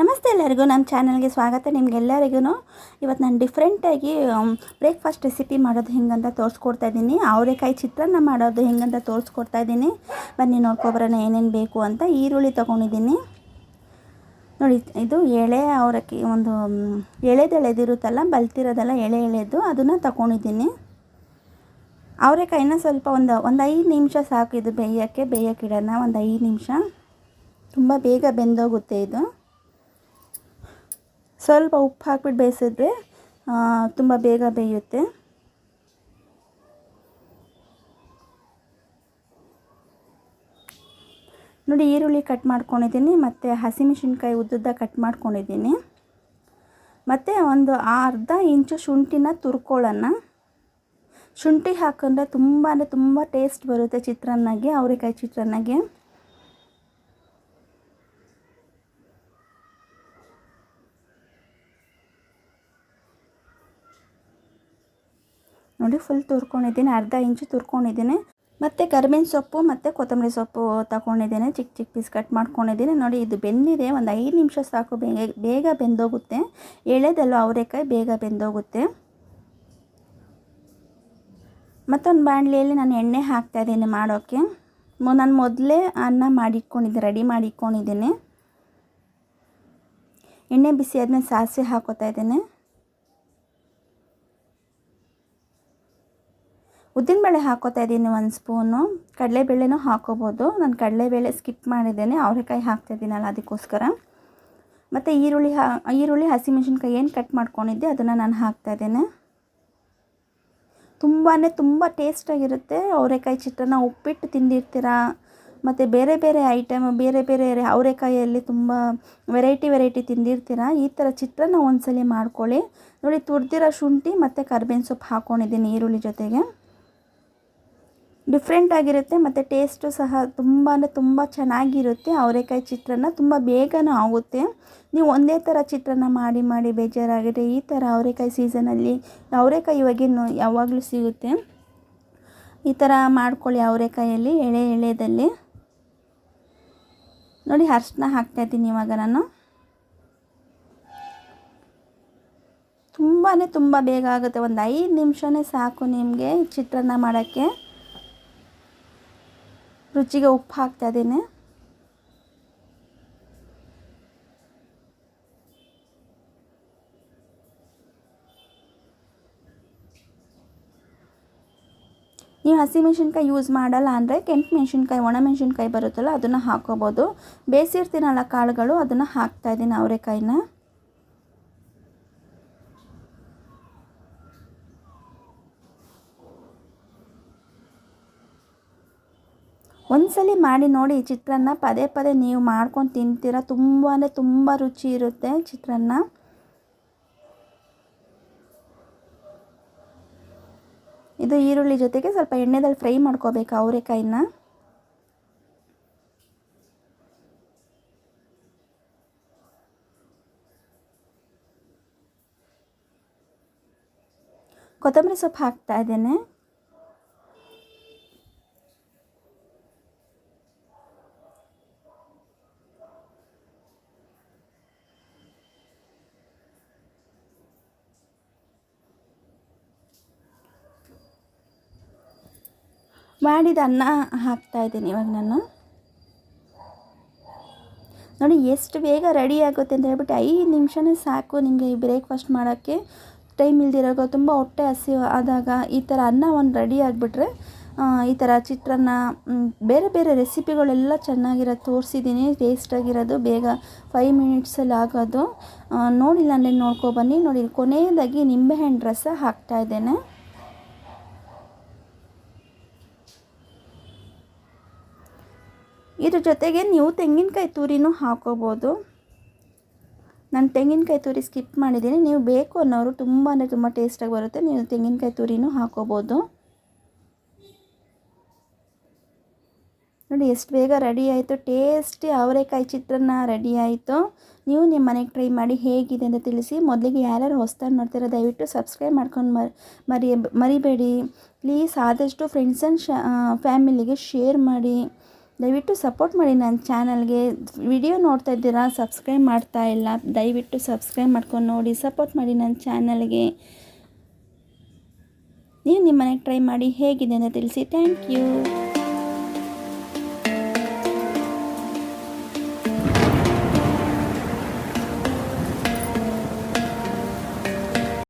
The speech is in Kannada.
ನಮಸ್ತೆ ಎಲ್ಲರಿಗೂ, ನಮ್ಮ ಚಾನಲ್ಗೆ ಸ್ವಾಗತ. ನಿಮಗೆಲ್ಲರಿಗೂ ಇವತ್ತು ನಾನು ಡಿಫ್ರೆಂಟಾಗಿ ಬ್ರೇಕ್ಫಾಸ್ಟ್ ರೆಸಿಪಿ ಮಾಡೋದು ಹೆಂಗಂತ ತೋರಿಸ್ಕೊಡ್ತಾ ಇದ್ದೀನಿ. ಅವರೆಕಾಯಿ ಚಿತ್ರಾನ್ನ ಮಾಡೋದು ಹೆಂಗಂತ ತೋರಿಸ್ಕೊಡ್ತಾ ಇದ್ದೀನಿ. ಬನ್ನಿ ನೋಡ್ಕೊಬರೋಣ ಏನೇನು ಬೇಕು ಅಂತ ಈರುಳ್ಳಿ ತೊಗೊಂಡಿದ್ದೀನಿ. ನೋಡಿ, ಇದು ಎಳೆ ಅವರಕ್ಕಿ ಒಂದು ಎಳೆದೆಳೆದಿರುತ್ತಲ್ಲ ಬಲ್ತಿರೋದಲ್ಲ ಎಳೆ ಎಳೆದು ಅದನ್ನು ತಗೊಂಡಿದ್ದೀನಿ. ಅವರೆಕಾಯಿನ ಸ್ವಲ್ಪ ಒಂದು ಒಂದು ಐದು ನಿಮಿಷ ಸಾಕು ಇದು ಬೇಯೋಕ್ಕೆ ಬೇಯೋಕ್ಕಿಡೋಣ ಒಂದು ಐದು ನಿಮಿಷ. ತುಂಬ ಬೇಗ ಬೆಂದೋಗುತ್ತೆ ಇದು. ಸ್ವಲ್ಪ ಉಪ್ಪು ಹಾಕ್ಬಿಟ್ಟು ಬೇಯಿಸಿದ್ರೆ ತುಂಬ ಬೇಗ ಬೇಯುತ್ತೆ. ನೋಡಿ, ಈರುಳ್ಳಿ ಕಟ್ ಮಾಡ್ಕೊಂಡಿದ್ದೀನಿ, ಮತ್ತು ಹಸಿಮೆಣಸಿನ್ಕಾಯಿ ಉದ್ದುದ್ದ ಕಟ್ ಮಾಡ್ಕೊಂಡಿದ್ದೀನಿ. ಮತ್ತು ಒಂದು ಅರ್ಧ ಇಂಚು ಶುಂಠಿನ ತುರ್ಕೊಳ್ಳೋಣ. ಶುಂಠಿ ಹಾಕಿದ್ರೆ ತುಂಬ, ಅಂದರೆ ತುಂಬ ಟೇಸ್ಟ್ ಬರುತ್ತೆ ಚಿತ್ರಾನ್ನಗೆ, ಅವರೆಕಾಯಿ ಚಿತ್ರಾನ್ನಗೆ. ನೋಡಿ ಫುಲ್ ತುರ್ಕೊಂಡಿದ್ದೀನಿ, ಅರ್ಧ ಇಂಚು ತುರ್ಕೊಂಡಿದ್ದೀನಿ. ಮತ್ತು ಕರ್ಬೇವಿನ ಸೊಪ್ಪು, ಮತ್ತು ಕೊತ್ತಂಬರಿ ಸೊಪ್ಪು ತಗೊಂಡಿದ್ದೀನಿ ಚಿಕ್ಕ ಚಿಕ್ಕ ಪೀಸ್ ಕಟ್ ಮಾಡ್ಕೊಂಡಿದ್ದೀನಿ. ನೋಡಿ, ಇದು ಬೆಂದಿದೆ, ಒಂದು ಐದು ನಿಮಿಷ ಸಾಕು, ಬೇಗ ಬೇಗ ಬೆಂದೋಗುತ್ತೆ. ಎಳೆದಲ್ಲ ಅವರೆಕಾಯಿ ಬೇಗ ಬೆಂದೋಗುತ್ತೆ. ಮತ್ತೊಂದು ಬಾಣಲಿಯಲ್ಲಿ ನಾನು ಎಣ್ಣೆ ಹಾಕ್ತಾಯಿದ್ದೀನಿ ಮಾಡೋಕ್ಕೆ ಮೊ, ನಾನು ಮೊದಲೇ ಅನ್ನ ಮಾಡಿಟ್ಕೊಂಡಿದ್ದೆ ರೆಡಿ ಮಾಡಿಟ್ಕೊಂಡಿದ್ದೀನಿ. ಎಣ್ಣೆ ಬಿಸಿ ಆದಮೇಲೆ ಸಾಸಿವೆ ಹಾಕೋತಾ ಇದ್ದೀನಿ. ಉದ್ದಿನಬೇಳೆ ಹಾಕೋತಾ ಇದ್ದೀನಿ ಒಂದು ಸ್ಪೂನು. ಕಡಲೆಬೇಳೆನೂ ಹಾಕೋಬೋದು. ನಾನು ಕಡಲೆಬೇಳೆ ಸ್ಕಿಪ್ ಮಾಡಿದ್ದೇನೆ. ಅವರೆಕಾಯಿ ಹಾಕ್ತಾಯಿದ್ದೀನಲ್ಲ ಅದಕ್ಕೋಸ್ಕರ. ಮತ್ತು ಈರುಳ್ಳಿ ಹಾ, ಈರುಳ್ಳಿ ಹಸಿಮೆಣ್ಸಿನ್ಕಾಯಿ ಏನು ಕಟ್ ಮಾಡ್ಕೊಂಡಿದ್ದೆ, ಅದನ್ನು ನಾನು ಹಾಕ್ತಾಯಿದ್ದೇನೆ ತುಂಬಾ ತುಂಬ ಟೇಸ್ಟಾಗಿರುತ್ತೆ ಅವರೆಕಾಯಿ ಚಿತ್ರಾನ್ನ ಉಪ್ಪಿಟ್ಟು ತಿಂದಿರ್ತೀರಾ? ಮತ್ತು ಬೇರೆ ಬೇರೆ ಐಟಮ್ ಬೇರೆ ಬೇರೆ ಅವರೆಕಾಯಲ್ಲಿ ತುಂಬ ವೆರೈಟಿ ವೆರೈಟಿ ತಿಂದಿರ್ತೀರ? ಈ ಥರ ಚಿತ್ರಾನ್ನ ಒಂದ್ಸಲಿ ಮಾಡ್ಕೊಳ್ಳಿ. ನೋಡಿ, ತುರ್ದಿರೋ ಶುಂಠಿ ಮತ್ತು ಕರ್ಬೇವಿನ ಸೊಪ್ಪು ಹಾಕ್ಕೊಂಡಿದ್ದೀನಿ ಈರುಳ್ಳಿ ಜೊತೆಗೆ. ಡಿಫ್ರೆಂಟ್ ಆಗಿರುತ್ತೆ, ಮತ್ತು ಟೇಸ್ಟು ಸಹ ತುಂಬ ಅಂದರೆ ತುಂಬ ಚೆನ್ನಾಗಿರುತ್ತೆ. ಅವರೆಕಾಯಿ ಚಿತ್ರಾನ್ನ ತುಂಬ ಬೇಗನೂ ಆಗುತ್ತೆ. ನೀವು ಒಂದೇ ಥರ ಚಿತ್ರಾನ್ನ ಮಾಡಿ ಮಾಡಿ ಬೇಜಾರಾಗಿದೆ ಈ ಥರ ಅವರೆಕಾಯಿ ಸೀಸನಲ್ಲಿ ಅವರೆಕಾಯಿ ಇವಾಗಿನ ಯಾವಾಗಲೂ ಸಿಗುತ್ತೆ. ಈ ಥರ ಮಾಡ್ಕೊಳ್ಳಿ ಅವರೆಕಾಯಲ್ಲಿ, ಎಳೆ, ಎಳೆದಲ್ಲಿ. ನೋಡಿ ಅರ್ಶಿನ ಹಾಕ್ತಾಯಿದ್ದೀನಿ ಇವಾಗ ನಾನು. ತುಂಬಾ ತುಂಬ ಬೇಗ ಆಗುತ್ತೆ. ಒಂದು ಐದು ನಿಮಿಷನೇ ಸಾಕು ನಿಮಗೆ ಚಿತ್ರಾನ್ನ ಮಾಡೋಕ್ಕೆ. ರುಚಿಗೆ ಉಪ್ಪು ಹಾಕ್ತಾ ಇದ್ದೀನಿ. ನೀವು ಹಸಿಮೆಣ್ಸಿನ್ಕಾಯಿ ಯೂಸ್ ಮಾಡಲ್ಲ ಅಂದರೆ ಕೆಂಪು ಮೆಣಸಿನ್ಕಾಯಿ, ಒಣ ಮೆಣಸಿನ್ಕಾಯಿ ಬರುತ್ತಲ್ಲ, ಅದನ್ನು ಹಾಕೋಬೋದು. ಬೇಸಿರ್ತೀನಲ್ಲ ಕಾಳುಗಳು, ಅದನ್ನು ಹಾಕ್ತಾಯಿದ್ದೀನಿ ಅವರೆಕಾಯಿನ. ಒಂದ್ಸಲಿ ಮಾಡಿ ನೋಡಿ ಚಿತ್ರಾನ್ನ. ಪದೇ ಪದೇ ನೀವು ಮಾಡ್ಕೊಂಡು ತಿಂತೀರ. ತುಂಬ ಅಂದರೆ ತುಂಬ ರುಚಿ ಇರುತ್ತೆ ಚಿತ್ರಾನ್ನ. ಇದು ಈರುಳ್ಳಿ ಜೊತೆಗೆ ಸ್ವಲ್ಪ ಎಣ್ಣೆದಲ್ಲಿ ಫ್ರೈ ಮಾಡ್ಕೋಬೇಕು ಅವರೆಕಾಯಿನ. ಕೊತ್ತಂಬರಿ ಸೊಪ್ಪು ಹಾಕ್ತಾ ಇದ್ದೇನೆ. ಮಾಡಿದ ಅನ್ನ ಹಾಕ್ತಾ ಇದ್ದೀನಿ ಇವಾಗ ನಾನು. ನೋಡಿ ಎಷ್ಟು ಬೇಗ ರೆಡಿ ಆಗುತ್ತೆ ಅಂತ ಹೇಳ್ಬಿಟ್ಟು ಐದು ನಿಮಿಷನೇ ಸಾಕು ನಿಮಗೆ ಈ ಬ್ರೇಕ್ಫಾಸ್ಟ್ ಮಾಡೋಕ್ಕೆ. ಟೈಮ್ ಇಲ್ದಿರೋ ತುಂಬ ಹೊಟ್ಟೆ ಹಸಿ ಆದಾಗ ಈ ಥರ ಅನ್ನ ಒಂದು ರೆಡಿ ಆಗಿಬಿಟ್ರೆ ಈ ಥರ ಚಿತ್ರಾನ್ನ ಬೇರೆ ಬೇರೆ ರೆಸಿಪಿಗಳೆಲ್ಲ ಚೆನ್ನಾಗಿರೋದು ತೋರಿಸಿದ್ದೀನಿ ಟೇಸ್ಟಾಗಿರೋದು ಬೇಗ ಫೈವ್ ಮಿನಿಟ್ಸಲ್ಲಿ ಆಗೋದು. ನೋಡಿಲ್ಲ ಅಂದರೆ ನೋಡ್ಕೊಬನ್ನಿ ನೋಡಿ, ಕೊನೆಯದಾಗಿ ನಿಂಬೆಹಣ್ಣು ರಸ ಹಾಕ್ತಾ ಇದ್ರ ಜೊತೆಗೆ ನೀವು ತೆಂಗಿನಕಾಯಿ ತುರಿನೂ ಹಾಕೋಬೋದು. ನಾನು ತೆಂಗಿನಕಾಯಿ ತುರಿ ಸ್ಕಿಪ್ ಮಾಡಿದ್ದೀನಿ. ನೀವು ಬೇಕು ಅನ್ನೋರು ತುಂಬ ಅಂದರೆ ತುಂಬ ಟೇಸ್ಟಾಗಿ ಬರುತ್ತೆ. ನೀವು ತೆಂಗಿನಕಾಯಿ ತುರಿನೂ ಹಾಕೋಬೋದು. ನೋಡಿ, ಎಷ್ಟು ಬೇಗ ರೆಡಿ ಆಯಿತು. ಟೇಸ್ಟಿ ಅವರೆಕಾಯಿ ಚಿತ್ರಾನ್ನ ರೆಡಿ ಆಯಿತು. ನೀವು ನಿಮ್ಮ ಮನೆಗೆ ಟ್ರೈ ಮಾಡಿ ಹೇಗಿದೆ ಅಂತ ತಿಳಿಸಿ. ಮೊದಲಿಗೆ ಯಾರ್ಯಾರು ಹೊಸ್ದಾಗಿ ನೋಡ್ತಿರೋ ದಯವಿಟ್ಟು ಸಬ್ಸ್ಕ್ರೈಬ್ ಮಾಡ್ಕೊಂಡು ಮರಿ ಮರಿ ಮರಿಬೇಡಿ. ಪ್ಲೀಸ್ ಆದಷ್ಟು ಫ್ರೆಂಡ್ಸ್ ಆ್ಯಂಡ್ ಶ ಫ್ಯಾಮಿಲಿಗೆ ಶೇರ್ ಮಾಡಿ. ದಯವಿಟ್ಟು ಸಪೋರ್ಟ್ ಮಾಡಿ ನನ್ನ ಚಾನಲ್ಗೆ. ವಿಡಿಯೋ ನೋಡ್ತಾ ಇದ್ದೀರಾ, ಸಬ್ಸ್ಕ್ರೈಬ್ ಮಾಡ್ತಾ ಇಲ್ಲ, ದಯವಿಟ್ಟು ಸಬ್ಸ್ಕ್ರೈಬ್ ಮಾಡ್ಕೊಂಡು ನೋಡಿ, ಸಪೋರ್ಟ್ ಮಾಡಿ ನನ್ನ ಚಾನಲ್ಗೆ. ನೀವು ನಿಮ್ಮ ಮನೆಗೆ ಟ್ರೈ ಮಾಡಿ, ಹೇಗಿದೆ ಅಂತ ತಿಳಿಸಿ. Thank you.